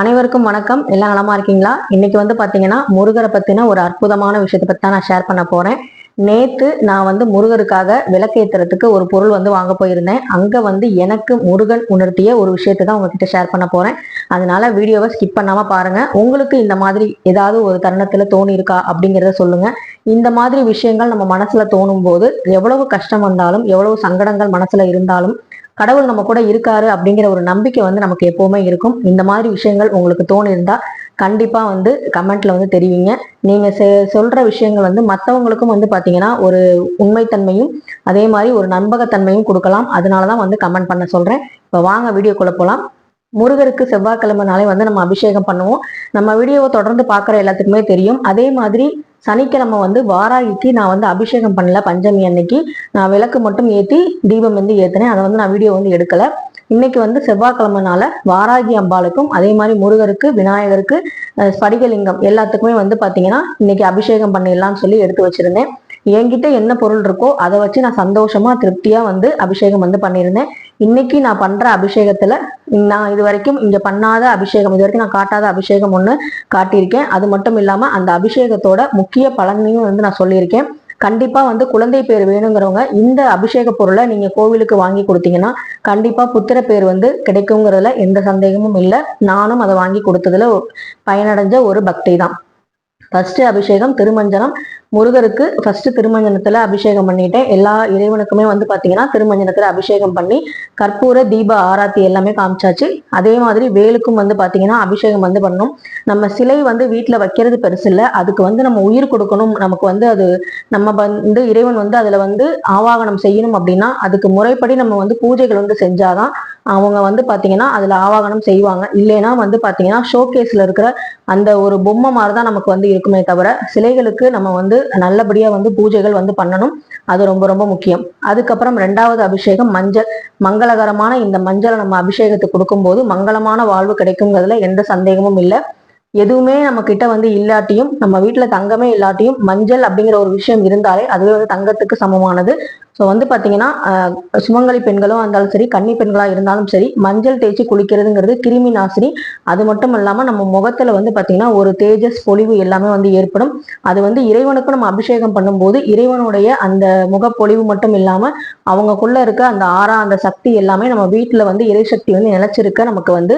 அனைவருக்கும் வணக்கம். எல்லாம் நலமா இருக்கீங்களா? இன்னைக்கு வந்து பாத்தீங்கன்னா முருகரை பத்தின ஒரு அற்புதமான விஷயத்தை பத்தி தான் நான் ஷேர் பண்ண போறேன். நேத்து நான் வந்து முருகருக்காக விளக்கேத்துறதுக்கு ஒரு பொருள் வந்து வாங்க போயிருந்தேன். அங்க வந்து எனக்கு முருகன் உணர்த்திய ஒரு விஷயத்தை தான் உங்ககிட்ட ஷேர் பண்ண போறேன். அதனால வீடியோவை ஸ்கிப் பண்ணாம பாருங்க. உங்களுக்கு இந்த மாதிரி ஏதாவது ஒரு தருணத்துல தோணி இருக்கா அப்படிங்கிறத சொல்லுங்க. இந்த மாதிரி விஷயங்கள் நம்ம மனசுல தோணும் போது எவ்வளவு கஷ்டம் வந்தாலும் எவ்வளவு சங்கடங்கள் மனசுல இருந்தாலும் கடவுள் நம்ம கூட இருக்காரு அப்படிங்கிற ஒரு நம்பிக்கை வந்து நமக்கு எப்பவுமே இருக்கும். இந்த மாதிரி விஷயங்கள் உங்களுக்கு தோணி கண்டிப்பாக கண்டிப்பா வந்து கமெண்ட்ல வந்து தெரிவிங்க. நீங்க சொல்ற விஷயங்கள் வந்து மற்றவங்களுக்கும் வந்து பாத்தீங்கன்னா ஒரு உண்மைத்தன்மையும் அதே மாதிரி ஒரு நம்பகத்தன்மையும் கொடுக்கலாம். அதனாலதான் வந்து கமெண்ட் பண்ண சொல்றேன். இப்ப வாங்க வீடியோக்குள்ள போலாம். முருகருக்கு செவ்வாய்க்கிழமைனாலே வந்து நம்ம அபிஷேகம் பண்ணுவோம். நம்ம வீடியோவை தொடர்ந்து பார்க்குற எல்லாத்துக்குமே தெரியும். அதே மாதிரி சனிக்கிழமை வந்து வாராகிக்கு நான் வந்து அபிஷேகம் பண்ணல பஞ்சமி அன்னைக்கு. நான் விளக்கு மட்டும் ஏற்றி தீபம் வந்து ஏற்றினேன் அதை வந்து நான் வீடியோ வந்து எடுக்கலை. இன்னைக்கு வந்து செவ்வாய்க்கிழமைனால வாராகி அம்பாளுக்கும் அதே மாதிரி முருகருக்கு விநாயகருக்கு ஸ்படிகலிங்கம் எல்லாத்துக்குமே வந்து பார்த்தீங்கன்னா இன்னைக்கு அபிஷேகம் பண்ணிடலாம்னு சொல்லி எடுத்து வச்சிருந்தேன். என்கிட்ட என்ன பொருள் இருக்கோ அதை வச்சு நான் சந்தோஷமா திருப்தியா வந்து அபிஷேகம் வந்து பண்ணியிருந்தேன். இன்னைக்கு நான் பண்ற அபிஷேகத்துல நான் இது வரைக்கும் இங்க பண்ணாத அபிஷேகம் இது வரைக்கும் நான் காட்டாத அபிஷேகம் ஒன்று காட்டியிருக்கேன். அது மட்டும் இல்லாம அந்த அபிஷேகத்தோட முக்கிய பலனையும் வந்து நான் சொல்லியிருக்கேன். கண்டிப்பா வந்து குழந்தை பேர் வேணுங்கிறவங்க இந்த அபிஷேக பொருளை நீங்க கோவிலுக்கு வாங்கி கொடுத்தீங்கன்னா கண்டிப்பா புத்திர பேர் வந்து கிடைக்குங்கிறதுல எந்த சந்தேகமும் இல்லை. நானும் அதை வாங்கி கொடுத்ததுல பயனடைஞ்ச ஒரு பக்தி தான் ஃபர்ஸ்ட் அபிஷேகம் திருமஞ்சனம். முருகருக்கு ஃபர்ஸ்ட் திருமஞ்சனத்துல அபிஷேகம் பண்ணிட்டேன். எல்லா இறைவனுக்குமே வந்து பாத்தீங்கன்னா திருமஞ்சனத்துல அபிஷேகம் பண்ணி கற்பூர தீப ஆராத்தி எல்லாமே காமிச்சாச்சு. அதே மாதிரி வேலுக்கும் வந்து பாத்தீங்கன்னா அபிஷேகம் வந்து பண்ணணும். நம்ம சிலை வந்து வீட்டுல வைக்கிறது பெருசு இல்லை. அதுக்கு வந்து நம்ம உயிர் கொடுக்கணும். நமக்கு வந்து அது நம்ம வந்து இறைவன் வந்து அதுல வந்து ஆவாகனம் செய்யணும் அப்படின்னா அதுக்கு முறைப்படி நம்ம வந்து பூஜைகள் வந்து செஞ்சாதான் அவங்க வந்து பார்த்தீங்கன்னா அதில் ஆவாகனம் செய்வாங்க. இல்லைன்னா வந்து பார்த்தீங்கன்னா ஷோகேஸில் இருக்கிற அந்த ஒரு பொம்மை மாதிரி தான் நமக்கு வந்து இருக்குமே தவிர சிலைகளுக்கு நம்ம வந்து நல்லபடியாக வந்து பூஜைகள் வந்து பண்ணணும். அது ரொம்ப ரொம்ப முக்கியம். அதுக்கப்புறம் ரெண்டாவது அபிஷேகம் மஞ்சள். மங்களகரமான இந்த மஞ்சளை நம்ம அபிஷேகத்துக்கு கொடுக்கும்போது மங்களமான வாழ்வு கிடைக்குங்கிறதுல எந்த சந்தேகமும் இல்லை. எதுவுமே நம்ம கிட்ட வந்து இல்லாட்டியும் நம்ம வீட்டுல தங்கமே இல்லாட்டியும் மஞ்சள் அப்படிங்கிற ஒரு விஷயம் இருந்தாலே அதுவே வந்து தங்கத்துக்கு சமமானது. ஸோ வந்து பார்த்தீங்கன்னா சுமங்கலி பெண்களும் இருந்தாலும் சரி கன்னி பெண்களாக இருந்தாலும் சரி மஞ்சள் தேய்ச்சி குளிக்கிறதுங்கிறது கிருமி நாசினி. அது மட்டும் இல்லாமல் நம்ம முகத்தில் வந்து பார்த்தீங்கன்னா ஒரு தேஜஸ் பொலிவு எல்லாமே வந்து ஏற்படும். அது வந்து இறைவனுக்கும் நம்ம அபிஷேகம் பண்ணும்போது இறைவனுடைய அந்த முகப்பொலிவு மட்டும் இல்லாமல் அவங்கக்குள்ளே இருக்க அந்த ஆறா அந்த சக்தி எல்லாமே நம்ம வீட்டில் வந்து இறை சக்தி வந்து நினைச்சிருக்க நமக்கு வந்து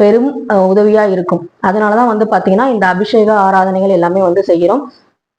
பெரும் உதவியா இருக்கும். அதனாலதான் வந்து பாத்தீங்கன்னா இந்த அபிஷேக ஆராதனைகள் எல்லாமே வந்து செய்கிறோம்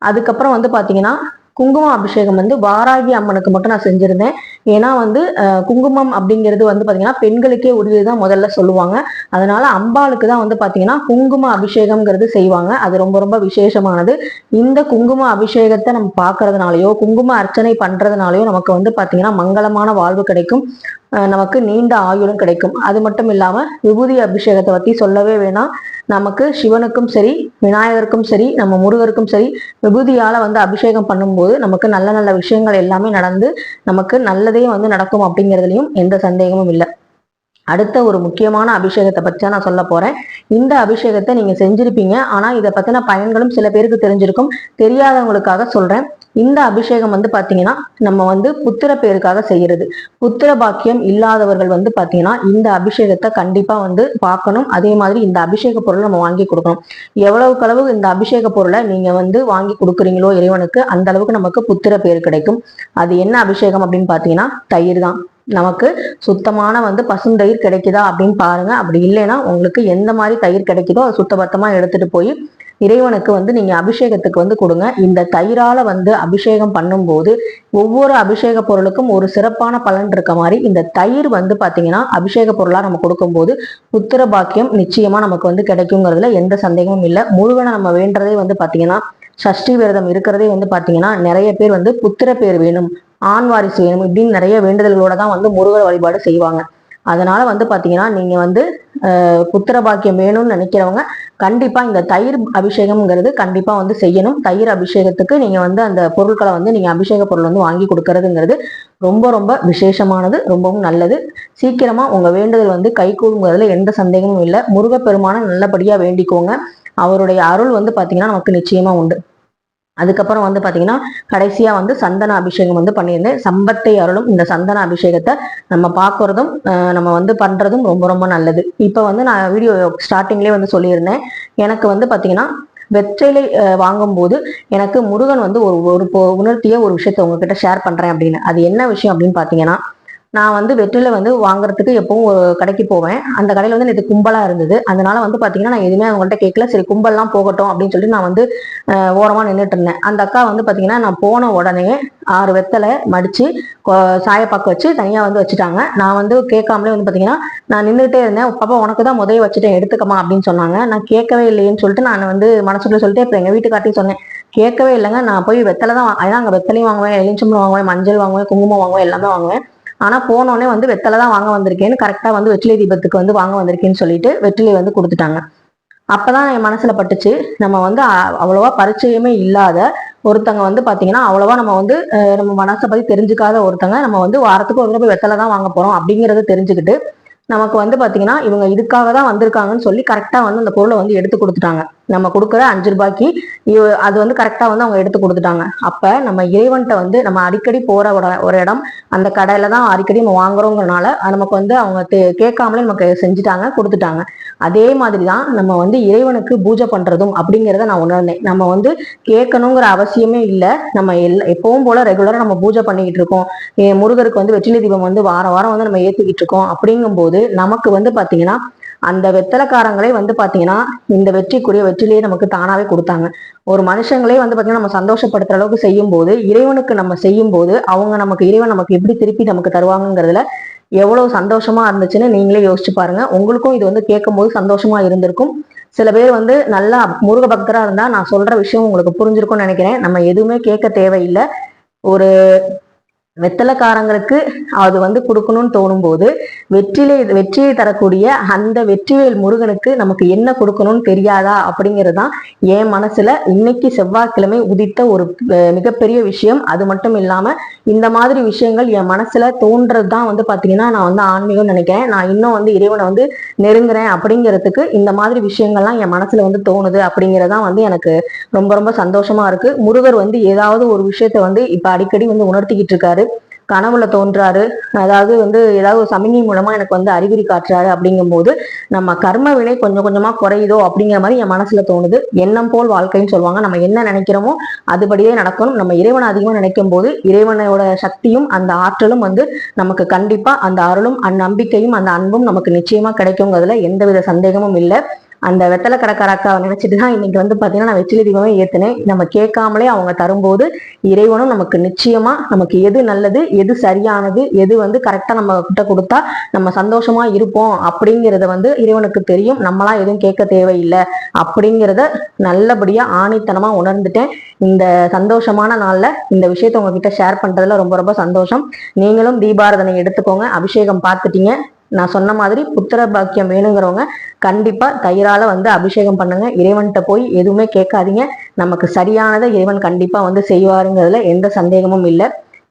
அதுக்கப்புறம் வந்து பாத்தீங்கன்னா குங்குமம் அபிஷேகம் வந்து வாராகி அம்மனுக்கு மட்டும் நான் செஞ்சிருந்தேன். ஏன்னா வந்து குங்குமம் அப்படிங்கிறது வந்து பாத்தீங்கன்னா பெண்களுக்கே உரியதுதான் முதல்ல சொல்லுவாங்க. அதனால அம்பாளுக்கு தான் வந்து பாத்தீங்கன்னா குங்கும அபிஷேகம்ங்கிறது செய்வாங்க. அது ரொம்ப ரொம்ப விசேஷமானது. இந்த குங்கும அபிஷேகத்தை நம்ம பாக்குறதுனாலயோ குங்கும அர்ச்சனை பண்றதுனாலயோ நமக்கு வந்து பாத்தீங்கன்னா மங்களமான வாழ்வு கிடைக்கும். நமக்கு நீண்ட ஆயுளும் கிடைக்கும். அது மட்டும் இல்லாம விபூதி அபிஷேகத்தை பத்தி சொல்லவே வேணாம். நமக்கு சிவனுக்கும் சரி விநாயகருக்கும் சரி நம்ம முருகருக்கும் சரி விபூதியால வந்து அபிஷேகம் பண்ணும்போது நமக்கு நல்ல நல்ல விஷயங்கள் எல்லாமே நடந்து நமக்கு நல்லதே வந்து நடக்கும் அப்படிங்கிறதுலையும் எந்த சந்தேகமும் இல்லை. அடுத்த ஒரு முக்கியமான அபிஷேகத்தை பற்றி நான் சொல்ல போறேன். இந்த அபிஷேகத்தை நீங்க செஞ்சுருப்பீங்க. ஆனா இதை பத்தின பயன்களும் சில பேருக்கு தெரிஞ்சிருக்கும். தெரியாதவங்களுக்காக சொல்றேன். இந்த அபிஷேகம் வந்து பாத்தீங்கன்னா நம்ம வந்து புத்திர பேருக்காக செய்யறது. புத்திர பாக்கியம் இல்லாதவர்கள் வந்து பாத்தீங்கன்னா இந்த அபிஷேகத்தை கண்டிப்பா வந்து பார்க்கணும். அதே மாதிரி இந்த அபிஷேக பொருளை நம்ம வாங்கி கொடுக்கணும். எவ்வளவுக்கு அளவு இந்த அபிஷேக பொருளை நீங்க வந்து வாங்கி கொடுக்குறீங்களோ இறைவனுக்கு அந்த அளவுக்கு நமக்கு புத்திர பேர் கிடைக்கும். அது என்ன அபிஷேகம் அப்படின்னு பாத்தீங்கன்னா தயிர் தான். நமக்கு சுத்தமான வந்து பசுந்தயிர் கிடைக்குதா அப்படின்னு பாருங்க. அப்படி இல்லைன்னா உங்களுக்கு எந்த மாதிரி தயிர் கிடைக்குதோ அதை சுத்தபத்தமாக எடுத்துட்டு போய் இறைவனுக்கு வந்து நீங்க அபிஷேகத்துக்கு வந்து கொடுங்க. இந்த தயிரால வந்து அபிஷேகம் பண்ணும்போது ஒவ்வொரு அபிஷேக பொருளுக்கும் ஒரு சிறப்பான பலன் இருக்க மாதிரி இந்த தயிர் வந்து பாத்தீங்கன்னா அபிஷேக பொருளா நம்ம கொடுக்கும்போது புத்திர பாக்கியம் நிச்சயமா நமக்கு வந்து கிடைக்குங்கிறதுல எந்த சந்தேகமும் இல்லை. முருகனை நம்ம வேண்டதே வந்து பாத்தீங்கன்னா சஷ்டி விரதம் இருக்கிறதே வந்து பாத்தீங்கன்னா நிறைய பேர் வந்து புத்திர பேர் வேணும் ஆண் வாரிசு வேணும் இப்படின்னு நிறைய வேண்டுதல்களோட தான் வந்து முருகர் வழிபாடு செய்வாங்க. அதனால வந்து பாத்தீங்கன்னா நீங்க வந்து புத்திர பாக்கியம் வேணும்னு நினைக்கிறவங்க கண்டிப்பா இந்த தயிர் அபிஷேகம்ங்கிறது கண்டிப்பா வந்து செய்யணும். தயிர் அபிஷேகத்துக்கு நீங்க வந்து அந்த பொருட்களை வந்து நீங்க அபிஷேக பொருள் வந்து வாங்கி கொடுக்கறதுங்கிறது ரொம்ப ரொம்ப விசேஷமானது ரொம்பவும் நல்லது. சீக்கிரமா உங்க வேண்டுதல் வந்து கை கூடுங்கிறதுல எந்த சந்தேகமும் இல்லை. முருகப்பெருமான நல்லபடியா வேண்டிக்கோங்க. அவருடைய அருள் வந்து பாத்தீங்கன்னா நமக்கு நிச்சயமா உண்டு. அதுக்கப்புறம் வந்து பார்த்தீங்கன்னா கடைசியாக வந்து சந்தன அபிஷேகம் வந்து பண்ணியிருந்தேன். சம்பத்தை அருளும் இந்த சந்தன அபிஷேகத்தை நம்ம பார்க்குறதும் நம்ம வந்து பண்ணுறதும் ரொம்ப ரொம்ப நல்லது. இப்போ வந்து நான் வீடியோ ஸ்டார்டிங்லேயே வந்து சொல்லியிருந்தேன். எனக்கு வந்து பார்த்தீங்கன்னா வெற்றிலை வாங்கும்போது எனக்கு முருகன் வந்து ஒரு ஒரு உணர்த்திய ஒரு விஷயத்தை உங்ககிட்ட ஷேர் பண்ணுறேன் அப்படின்னு. அது என்ன விஷயம் அப்படின்னு பார்த்தீங்கன்னா நான் வந்து வெற்றில வந்து வாங்குறதுக்கு எப்பவும் ஒரு கடைக்கு போவேன். அந்த கடையில் வந்து நேற்று கும்பலாக இருந்தது. அதனால வந்து பார்த்தீங்கன்னா நான் எதுவுமே அவங்கள்ட்ட கேட்கல சரி கும்பல்லாம் போகட்டும் அப்படின்னு சொல்லிட்டு நான் வந்து ஓரமாக நின்றுட்டு இருந்தேன். அந்த அக்கா வந்து பார்த்தீங்கன்னா நான் போன உடனே ஆறு வெத்தலை மடித்து சாயப்பாக்கு வச்சு தனியாக வந்து வச்சுட்டாங்க. நான் வந்து கேட்காமலே வந்து பார்த்தீங்கன்னா நான் நின்றுட்டே இருந்தேன். பாப்பா உனக்கு தான் முதல்ல வச்சுட்டேன். எடுத்துக்கமா அப்படின்னு சொன்னாங்க. நான் கேட்கவே இல்லையேன்னு சொல்லிட்டு நான் வந்து மனசுக்குள்ள சொல்லிட்டு அப்புறம் எங்கள் வீட்டுக்கார்ட்டையும் சொன்னேன். கேட்கவே இல்லைங்க. நான் போய் வெத்தலை தான் ஏன்னா அங்க வெத்தலையும் வாங்குவேன் எலிச்சம்பளம் வாங்குவேன் மஞ்சள் வாங்குவேன் குங்குமம் வாங்குவேன் எல்லாமே வாங்குவேன். ஆனால் போனோடனே வந்து வெத்தலை தான் வாங்க வந்திருக்கேன்னு கரெக்டாக வந்து வெற்றிலை தீபத்துக்கு வந்து வாங்க வந்திருக்கேன்னு சொல்லிட்டு வெற்றிலை வந்து கொடுத்துட்டாங்க. அப்பதான் என் மனசில் பட்டுச்சு. நம்ம வந்து அவ்வளோவா பரிச்சயமே இல்லாத ஒருத்தங்க வந்து பார்த்தீங்கன்னா அவ்வளோவா நம்ம வந்து நம்ம மனசை பற்றி தெரிஞ்சுக்காத ஒருத்தங்க நம்ம வந்து வாரத்துக்கு ஒரு போய் வெத்தலை தான் வாங்க போகிறோம் அப்படிங்கிறத தெரிஞ்சுக்கிட்டு நமக்கு வந்து பார்த்தீங்கன்னா இவங்க இதுக்காக தான் வந்திருக்காங்கன்னு சொல்லி கரெக்டாக வந்து அந்த பொருளை வந்து எடுத்து கொடுத்துட்டாங்க. நம்ம கொடுக்குற அஞ்சு ரூபாய்க்கு அது வந்து கரெக்டாக வந்து அவங்க எடுத்து கொடுத்துட்டாங்க. அப்போ நம்ம இறைவன்கிட்ட வந்து நம்ம அடிக்கடி போகிற ஒரு- இடம் அந்த கடையில் தான் அடிக்கடி நம்ம வாங்குறோங்கிறனால நமக்கு வந்து அவங்க கேட்காமலே நமக்கு செஞ்சுட்டாங்க கொடுத்துட்டாங்க. அதே மாதிரி தான் நம்ம வந்து இறைவனுக்கு பூஜை பண்றதும் அப்படிங்கிறத நான் உணர்ந்தேன். நம்ம வந்து கேட்கணுங்கிற அவசியமே இல்லை. நம்ம எல்லா எப்பவும் போல ரெகுலராக நம்ம பூஜை பண்ணிக்கிட்டு இருக்கோம். முருகருக்கு வந்து வெற்றிலை தீபம் வந்து வாரம் வாரம் வந்து நம்ம ஏற்றிக்கிட்டு இருக்கோம். அப்படிங்கும்போது நமக்கு வந்து பார்த்தீங்கன்னா அந்த வெத்தலைக்காரங்களே வந்து பார்த்தீங்கன்னா இந்த வெற்றிக்குரிய வெற்றிலையே நமக்கு தானாவே கொடுத்தாங்க. ஒரு மனுஷங்களே வந்து பார்த்தீங்கன்னா நம்ம சந்தோஷப்படுத்துற அளவுக்கு செய்யும்போது இறைவனுக்கு நம்ம செய்யும் போது அவங்க நமக்கு இறைவன் நமக்கு எப்படி திருப்பி நமக்கு தருவாங்கங்கிறதுல எவ்வளோ சந்தோஷமா இருந்துச்சுன்னு நீங்களே யோசிச்சு பாருங்க. உங்களுக்கும் இது வந்து கேட்கும்போது சந்தோஷமா இருந்திருக்கும். சில பேர் வந்து நல்லா முருக பக்தரா இருந்தா நான் சொல்ற விஷயம் உங்களுக்கு புரிஞ்சிருக்கும்னு நினைக்கிறேன். நம்ம எதுவுமே கேட்க தேவையில்லை. ஒரு வெத்தலைக்காரங்களுக்கு அது வந்து கொடுக்கணும்னு தோணும் போது வெற்றிலை வெற்றியை தரக்கூடிய அந்த வெற்றிவேல் முருகனுக்கு நமக்கு என்ன கொடுக்கணும்னு தெரியாதா அப்படிங்கிறது தான் என் மனசுல இன்னைக்கு செவ்வாய்க்கிழமை உதித்த ஒரு மிகப்பெரிய விஷயம். அது மட்டும் இல்லாம இந்த மாதிரி விஷயங்கள் என் மனசுல தோன்றது தான் வந்து பாத்தீங்கன்னா நான் வந்து ஆன்மீகம் நினைக்கிறேன். நான் இன்னும் வந்து இறைவனை வந்து நெருங்குறேன் அப்படிங்கிறதுக்கு இந்த மாதிரி விஷயங்கள்லாம் என் மனசுல வந்து தோணுது அப்படிங்கறதுதான் வந்து எனக்கு ரொம்ப ரொம்ப சந்தோஷமா இருக்கு. முருகர் வந்து ஏதாவது ஒரு விஷயத்த வந்து இப்ப அடிக்கடி வந்து உணர்த்திக்கிட்டு இருக்காரு. கனவுல தோன்றாரு. அதாவது வந்து ஏதாவது ஒரு சமிகை மூலமா எனக்கு வந்து அறிகுறி காட்டுறாரு அப்படிங்கும்போது நம்ம கர்ம வினை கொஞ்சம் கொஞ்சமா குறையுதோ அப்படிங்கிற மாதிரி என் மனசுல தோணுது. எண்ணம் போல் வாழ்க்கைன்னு சொல்லுவாங்க. நம்ம என்ன நினைக்கிறோமோ அதுபடியே நடக்கணும். நம்ம இறைவனை அதிகமா நினைக்கும் போது இறைவனோட சக்தியும் அந்த ஆற்றலும் வந்து நமக்கு கண்டிப்பா அந்த அருளும் அந்நம்பிக்கையும் அந்த அன்பும் நமக்கு நிச்சயமா கிடைக்குங்கிறதுல எந்தவித சந்தேகமும் இல்லை. அந்த வெத்தலை கடைக்கார அக்காவை நினைச்சிட்டு தான் இன்னைக்கு வந்து பார்த்தீங்கன்னா நான் வெற்றிலை தீபமே ஏற்றுனேன் நம்ம கேட்காமலே அவங்க தரும்போது இறைவனும் நமக்கு நிச்சயமா நமக்கு எது நல்லது எது சரியானது எது வந்து கரெக்டாக நம்ம கிட்ட கொடுத்தா நம்ம சந்தோஷமா இருப்போம். அப்படிங்கிறத வந்து இறைவனுக்கு தெரியும். நம்மளா எதுவும் கேட்க தேவையில்லை. அப்படிங்கிறத நல்லபடியா ஆணித்தனமா உணர்ந்துட்டேன். இந்த சந்தோஷமான நாளில் இந்த விஷயத்த உங்ககிட்ட ஷேர் பண்றதுல ரொம்ப ரொம்ப சந்தோஷம். நீங்களும் தீபாரதனை எடுத்துக்கோங்க. அபிஷேகம் பார்த்துட்டீங்க. நான் சொன்ன மாதிரி புத்திர பாக்கியம் வேணுங்கிறவங்க கண்டிப்பா தயிரால வந்து அபிஷேகம் பண்ணுங்க. இறைவன்கிட்ட போய் எதுவுமே கேட்காதீங்க. நமக்கு சரியானதை இறைவன் கண்டிப்பா வந்து செய்வாருங்கிறதுல எந்த சந்தேகமும் இல்லை.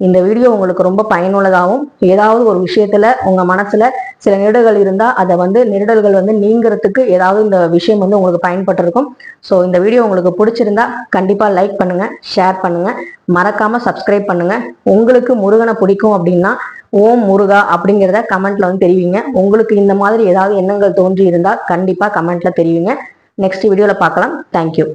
இந்த வீடியோ உங்களுக்கு ரொம்ப பயனுள்ளதாகவும் ஏதாவது ஒரு விஷயத்துல உங்க மனசுல சில நெருடல்கள் இருந்தா அதை வந்து நெருடல்கள் வந்து நீங்கிறதுக்கு ஏதாவது இந்த விஷயம் வந்து உங்களுக்கு பயன்பட்டிருக்கும். ஸோ இந்த வீடியோ உங்களுக்கு பிடிச்சிருந்தா கண்டிப்பா லைக் பண்ணுங்க ஷேர் பண்ணுங்க. மறக்காம சப்ஸ்கிரைப் பண்ணுங்க. உங்களுக்கு முருகனை பிடிக்கும் அப்படின்னா ஓம் முருகா அப்படிங்கிறத கமெண்ட்ல வந்து தெரிவிங்க. உங்களுக்கு இந்த மாதிரி ஏதாவது எண்ணங்கள் தோன்றி இருந்தால் கண்டிப்பாக கமெண்ட்ல தெரிவிங்க. நெக்ஸ்ட் வீடியோவில் பார்க்கலாம். தேங்க்யூ